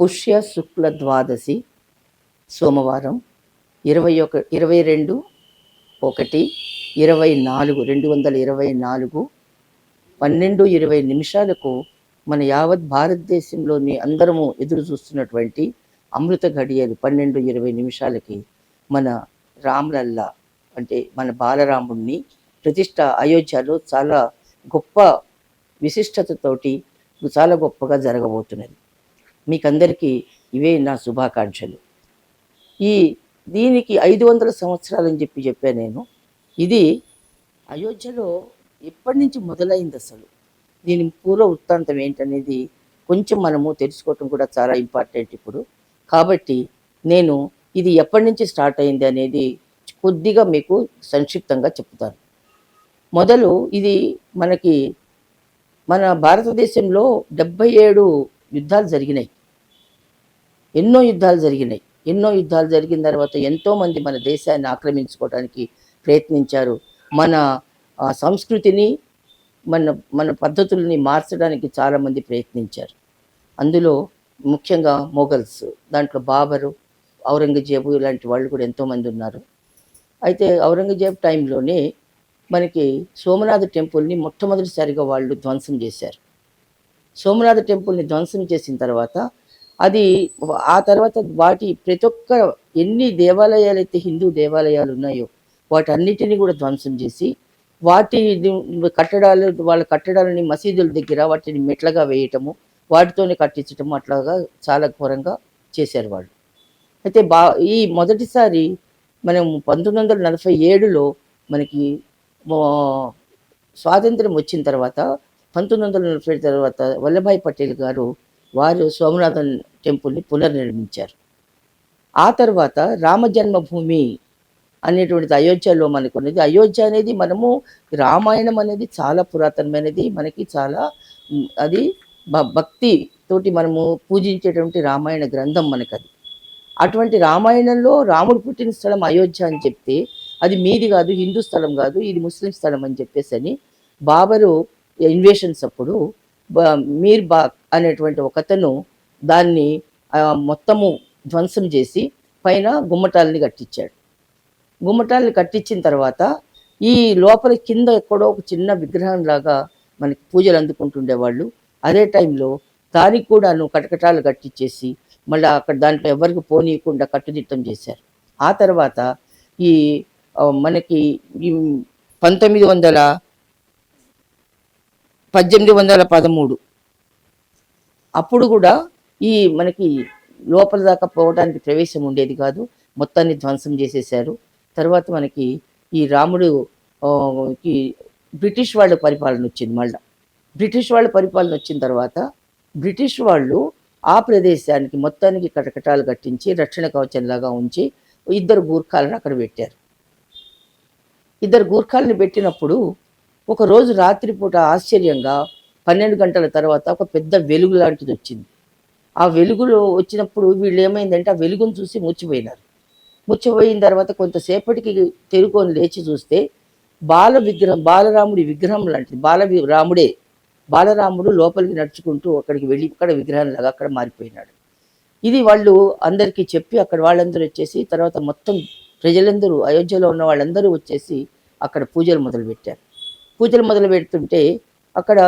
పుష్య శుక్ల ద్వాదశి సోమవారం ఇరవై ఒక ఇరవై రెండు ఒకటి ఇరవై నాలుగు రెండు వందల ఇరవై నాలుగు పన్నెండు ఇరవై నిమిషాలకు మన యావత్ భారతదేశంలోని అందరము ఎదురు చూస్తున్నటువంటి అమృత ఘడియలు పన్నెండు ఇరవై నిమిషాలకి మన రామ్లల్లా అంటే మన బాలరాముణ్ణి ప్రతిష్ట అయోధ్యలో చాలా గొప్ప విశిష్టతతోటి చాలా గొప్పగా జరగబోతున్నది. మీకందరికీ ఇవే నా శుభాకాంక్షలు. ఈ దీనికి ఐదు వందల సంవత్సరాలు అని చెప్పి చెప్పాను నేను. ఇది అయోధ్యలో ఎప్పటి నుంచి మొదలైంది అసలు? దీని పూర్వ వృత్తాంతం ఏంటనేది కొంచెం మనము తెలుసుకోవటం కూడా చాలా ఇంపార్టెంట్ ఇప్పుడు. కాబట్టి నేను ఇది ఎప్పటి నుంచి స్టార్ట్ అయింది అనేది కొద్దిగా మీకు సంక్షిప్తంగా చెప్తాను. మొదలు ఇది మనకి మన భారతదేశంలో డెబ్బై ఏడు యుద్ధాలు జరిగినాయి. ఎన్నో యుద్ధాలు జరిగినాయి. ఎన్నో యుద్ధాలు జరిగిన తర్వాత ఎంతోమంది మన దేశాన్ని ఆక్రమించుకోవడానికి ప్రయత్నించారు. మన సంస్కృతిని మన మన పద్ధతుల్ని మార్చడానికి చాలామంది ప్రయత్నించారు. అందులో ముఖ్యంగా మొఘల్స్ దాంట్లో బాబరు ఔరంగజేబు ఇలాంటి వాళ్ళు కూడా ఎంతోమంది ఉన్నారు. అయితే ఔరంగజేబ్ టైంలోనే మనకి సోమనాథ టెంపుల్ని మొట్టమొదటిసారిగా వాళ్ళు ధ్వంసం చేశారు. సోమనాథ టెంపుల్ని ధ్వంసం చేసిన తర్వాత అది ఆ తర్వాత వాటి ప్రతి ఒక్క ఎన్ని దేవాలయాలు అయితే హిందూ దేవాలయాలు ఉన్నాయో వాటన్నిటిని కూడా ధ్వంసం చేసి వాటి కట్టడాలు వాళ్ళ కట్టడాలని మసీదుల దగ్గర వాటిని మెట్లగా వేయటము వాటితోనే కట్టించటము అట్లాగా చాలా ఘోరంగా చేశారు వాళ్ళు. అయితే బా ఈ మొదటిసారి మనం పంతొమ్మిది వందల నలభై ఏడులో మనకి స్వాతంత్రం వచ్చిన తర్వాత పంతొమ్మిది వందల నలభై తర్వాత వల్లభాయ్ పటేల్ గారు వారు సోమనాథన్ టెంపుల్ని పునర్నిర్మించారు. ఆ తర్వాత రామ జన్మభూమి అనేటువంటిది అయోధ్యలో మనకు ఉన్నది అయోధ్య అనేది మనము రామాయణం అనేది చాలా పురాతనమైనది. మనకి చాలా అది భ- భక్తి తోటి మనము పూజించేటువంటి రామాయణ గ్రంథం మనకు అది అటువంటి రామాయణంలో రాముడు పుట్టిన స్థలం అయోధ్య అని చెప్తే అది మీది కాదు హిందూ స్థలం కాదు ఇది ముస్లిం స్థలం అని చెప్పేసి అని బాబరు ఇన్వేషన్స్ అప్పుడు మీర్ బాగ్ అనేటువంటి ఒకతను దాన్ని మొత్తము ధ్వంసం చేసి పైన గుమ్మటాలని కట్టించాడు. గుమ్మటాలని కట్టించిన తర్వాత ఈ లోపల కింద ఎక్కడో ఒక చిన్న విగ్రహం లాగా మనకి పూజలు అందుకుంటుండేవాళ్ళు అదే టైంలో దానికి కూడాను కటకటాలు కట్టించేసి మళ్ళీ అక్కడ దాంట్లో ఎవరికి పోనీయకుండా కట్టుదిట్టం చేశారు. ఆ తర్వాత ఈ మనకి ఈ పంతొమ్మిది వందల పద్దెనిమిది వందల పదమూడు. అప్పుడు కూడా ఈ మనకి లోపల దాకా పోవడానికి ప్రవేశం ఉండేది కాదు. మొత్తాన్ని ధ్వంసం చేసేశారు. తర్వాత మనకి ఈ రాముడు కి బ్రిటిష్ వాళ్ళ పరిపాలన వచ్చింది మళ్ళీ. బ్రిటిష్ వాళ్ళ పరిపాలన వచ్చిన తర్వాత బ్రిటిష్ వాళ్ళు ఆ ప్రదేశానికి మొత్తానికి కటకటాలు కట్టించి రక్షణ కవచంలాగా ఉంచి ఇద్దరు గూర్ఖాలను అక్కడ పెట్టారు. ఇద్దరు గూర్ఖాలను పెట్టినప్పుడు ఒకరోజు రాత్రిపూట ఆశ్చర్యంగా పన్నెండు గంటల తర్వాత ఒక పెద్ద వెలుగు లాంటిది వచ్చింది. ఆ వెలుగులో వచ్చినప్పుడు వీళ్ళు ఏమైందంటే ఆ వెలుగును చూసి ముచ్చిపోయినారు ముచ్చిపోయిన తర్వాత కొంతసేపటికి తెరుకొని లేచి చూస్తే బాల విగ్రహం బాలరాముడి విగ్రహం లాంటిది. బాల రాముడే బాలరాముడు లోపలికి నడుచుకుంటూ అక్కడికి వెళ్ళి ఇక్కడ విగ్రహం లాగా అక్కడ మారిపోయినాడు. ఇది వాళ్ళు అందరికీ చెప్పి అక్కడ వాళ్ళందరూ వచ్చేసి తర్వాత మొత్తం ప్రజలందరూ అయోధ్యలో ఉన్న వాళ్ళందరూ వచ్చేసి అక్కడ పూజలు మొదలుపెట్టారు. పూజలు మొదలు పెడుతుంటే అక్కడ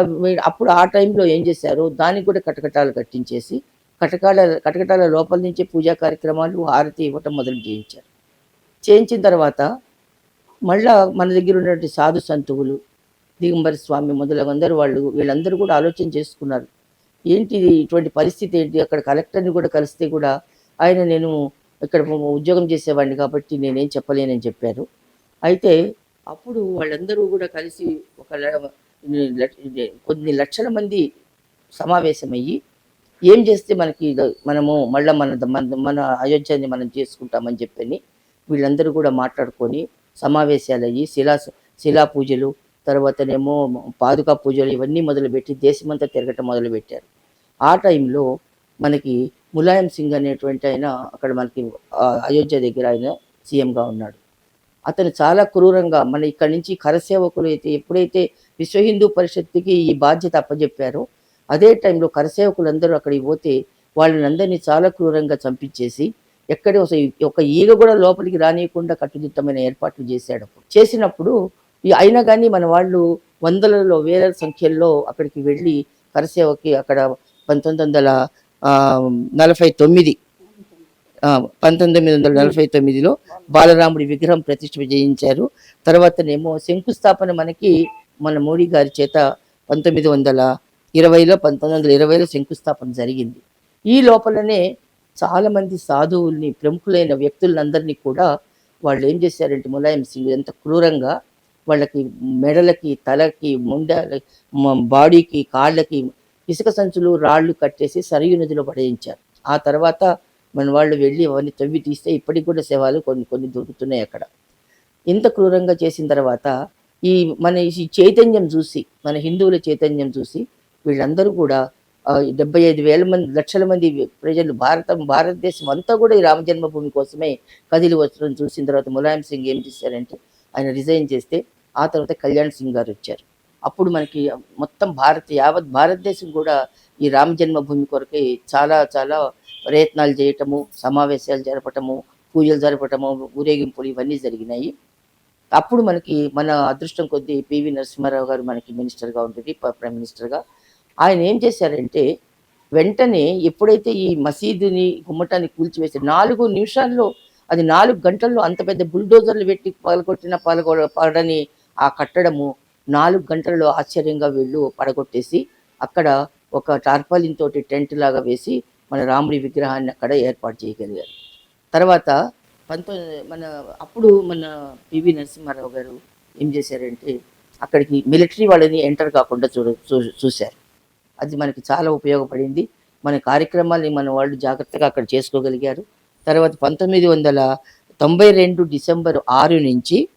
అప్పుడు ఆ టైంలో ఏం చేశారు? దానికి కూడా కటకటాలు కట్టించేసి కటకాల కటకటాల లోపల నుంచే పూజా కార్యక్రమాలు హారతి ఇవ్వటం మొదలు చేయించారు. చేయించిన తర్వాత మళ్ళా మన దగ్గర ఉన్నటువంటి సాధు సంతువులు దిగంబర స్వామి మొదలగందరూ వాళ్ళు వీళ్ళందరూ కూడా ఆలోచన చేసుకున్నారు. ఏంటిది ఇటువంటి పరిస్థితి ఏంటి? అక్కడ కలెక్టర్ని కూడా కలిస్తే కూడా ఆయన నేను ఇక్కడ ఉద్యోగం చేసేవాడిని కాబట్టి నేనేం చెప్పలేనని చెప్పారు. అయితే అప్పుడు వాళ్ళందరూ కూడా కలిసి ఒక ల- కొన్ని లక్షల మంది సమావేశమయ్యి ఏం చేస్తే మనకి మనము మళ్ళీ మన మన మన అయోధ్యని మనం చేసుకుంటామని చెప్పని వీళ్ళందరూ కూడా మాట్లాడుకొని సమావేశాలు అయ్యి శిలా శిలా పూజలు తర్వాతనేమో పాదుకా పూజలు ఇవన్నీ మొదలుపెట్టి దేశమంతా తిరగటం మొదలుపెట్టారు. ఆ టైంలో మనకి ములాయం సింగ్ అనేటువంటి ఆయన అక్కడ మనకి అయోధ్య దగ్గర ఆయన సీఎంగా ఉన్నాడు. అతను చాలా క్రూరంగా మన ఇక్కడి నుంచి కరసేవకులు అయితే ఎప్పుడైతే విశ్వ హిందూ పరిషత్తుకి ఈ బాధ్యత అప్పజెప్పారో అదే టైంలో కరసేవకులందరూ అక్కడికి పోతే వాళ్ళని అందరినీ చాలా క్రూరంగా చంపించేసి ఎక్కడే ఒక ఈగ కూడా లోపలికి రానియకుండా కట్టుదిట్టమైన ఏర్పాట్లు చేశాడు చేసినప్పుడు ఈ అయినా కానీ మన వాళ్ళు వందలలో వేల సంఖ్యల్లో అక్కడికి వెళ్ళి కరసేవకి అక్కడ పంతొమ్మిది వందల నలభై తొమ్మిది పంతొమ్మిది వందల నలభై తొమ్మిదిలో బాలరాముడి విగ్రహం ప్రతిష్ఠ చేయించారు తర్వాతనేమో శంకుస్థాపన మనకి మన మోడీ గారి చేత పంతొమ్మిది వందల ఇరవైలో పంతొమ్మిది వందల ఇరవైలో శంకుస్థాపన జరిగింది. ఈ లోపలనే చాలామంది సాధువుల్ని ప్రముఖులైన వ్యక్తులందరినీ కూడా వాళ్ళు ఏం చేశారంటే ములాయం సింగ్ ఎంత క్రూరంగా వాళ్ళకి మెడలకి తలకి ముండ బాడీకి కాళ్ళకి ఇసుక సంచులు రాళ్ళు కట్టేసి సరియు నదిలో పడేయించారు. ఆ తర్వాత మన వాళ్ళు వెళ్ళి అవన్నీ తవ్వి తీస్తే ఇప్పటికి కూడా శవాలు కొన్ని కొన్ని దొరుకుతున్నాయి అక్కడ. ఇంత క్రూరంగా చేసిన తర్వాత ఈ మన ఈ చైతన్యం చూసి మన హిందువుల చైతన్యం చూసి వీళ్ళందరూ కూడా డెబ్బై ఐదు వేల మంది లక్షల మంది ప్రజలు భారతం భారతదేశం అంతా కూడా ఈ రామ జన్మభూమి కోసమే కదిలి వచ్చడం చూసిన తర్వాత ములాయం సింగ్ ఏం చేశారంటే ఆయన రిజైన్ చేస్తే ఆ తర్వాత కళ్యాణ్ సింగ్ గారు వచ్చారు. అప్పుడు మనకి మొత్తం భారత యావత్ భారతదేశం కూడా ఈ రామ జన్మభూమి కొరకై చాలా చాలా ప్రయత్నాలు చేయటము సమావేశాలు జరపటము పూజలు జరపటము ఊరేగింపులు ఇవన్నీ జరిగినాయి. అప్పుడు మనకి మన అదృష్టం కొద్దీ పివి నరసింహారావు గారు మనకి మినిస్టర్గా ఉంటుంది ప్రైమ్ మినిస్టర్గా ఆయన ఏం చేశారంటే వెంటనే ఎప్పుడైతే ఈ మసీదుని గుమ్మటాన్ని కూల్చివేసి నాలుగు నిమిషాల్లో అది నాలుగు గంటల్లో అంత పెద్ద బుల్డోజర్లు పెట్టి పగలగొట్టిన పగలగొ పడని ఆ కట్టడము నాలుగు గంటల్లో ఆశ్చర్యంగా వీళ్ళు పడగొట్టేసి అక్కడ ఒక టార్పాలిన్ తోటి టెంట్ లాగా వేసి మన రాముడి విగ్రహాన్ని అక్కడ ఏర్పాటు చేయగలిగారు. తర్వాత పంతొమ్మిది మన అప్పుడు మన పివి నరసింహారావు గారు ఏం చేశారంటే అక్కడికి మిలిటరీ వాళ్ళని ఎంటర్ కాకుండా చూడ చూ- చూశారు. అది మనకి చాలా ఉపయోగపడింది. మన కార్యక్రమాల్ని మన వాళ్ళు జాగ్రత్తగా అక్కడ చేసుకోగలిగారు. తర్వాత పంతొమ్మిది వందల తొంభై రెండు డిసెంబర్ ఆరు నుంచి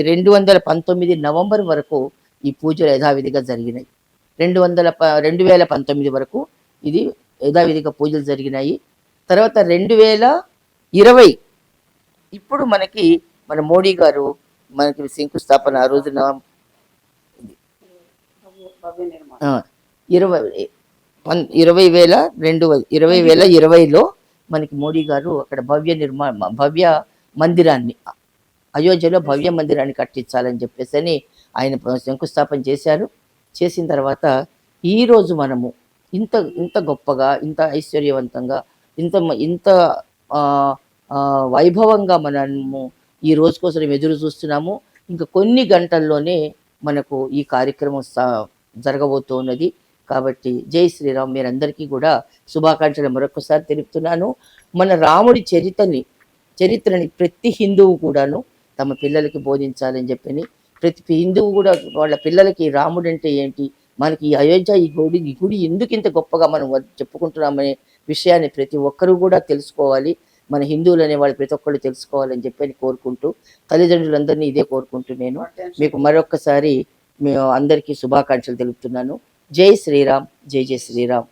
రెండు వందల పంతొమ్మిది నవంబర్ వరకు ఈ పూజలు యథావిధిగా జరిగినాయి. రెండు వందల ప రెండు వేల పంతొమ్మిది వరకు ఇది యథావిధిగా పూజలు జరిగినాయి. తర్వాత రెండు వేల ఇరవై ఇప్పుడు మనకి మన మోడీ గారు మనకి శంకుస్థాపన ఆ రోజున ఇరవై ఇరవై వేల రెండు ఇరవై వేల ఇరవైలో మనకి మోడీ గారు అక్కడ భవ్య నిర్మాణ భవ్య మందిరాన్ని అయోధ్యలో భవ్య మందిరాన్ని కట్టించాలని చెప్పేసి అని ఆయన శంకుస్థాపన చేశారు. చేసిన తర్వాత ఈ రోజు మనము ఇంత ఇంత గొప్పగా ఇంత ఐశ్వర్యవంతంగా ఇంత ఇంత వైభవంగా మనము ఈ రోజు కోసం ఎదురు చూస్తున్నాము. ఇంకా కొన్ని గంటల్లోనే మనకు ఈ కార్యక్రమం సా- జరగబోతున్నది. కాబట్టి జై శ్రీరామ్ మీరందరికీ కూడా శుభాకాంక్షలు మరొకసారి తెలుపుతున్నాను. మన రాముడి చరిత్రని చరిత్రని ప్రతి హిందువు కూడాను తమ పిల్లలకి బోధించాలని చెప్పని ప్రతి హిందువు కూడా వాళ్ళ పిల్లలకి రాముడు అంటే ఏంటి మనకి అయోధ్య ఈ గుడి ఈ గుడి ఎందుకు ఇంత గొప్పగా మనం చెప్పుకుంటున్నామనే విషయాన్ని ప్రతి ఒక్కరూ కూడా తెలుసుకోవాలి. మన హిందువులు అనే వాళ్ళు ప్రతి ఒక్కళ్ళు తెలుసుకోవాలని చెప్పని కోరుకుంటూ తల్లిదండ్రులందరినీ ఇదే కోరుకుంటూ నేను మీకు మరొక్కసారి మేము అందరికీ శుభాకాంక్షలు తెలుపుతున్నాను. జై శ్రీరామ్ జై జై శ్రీరామ్.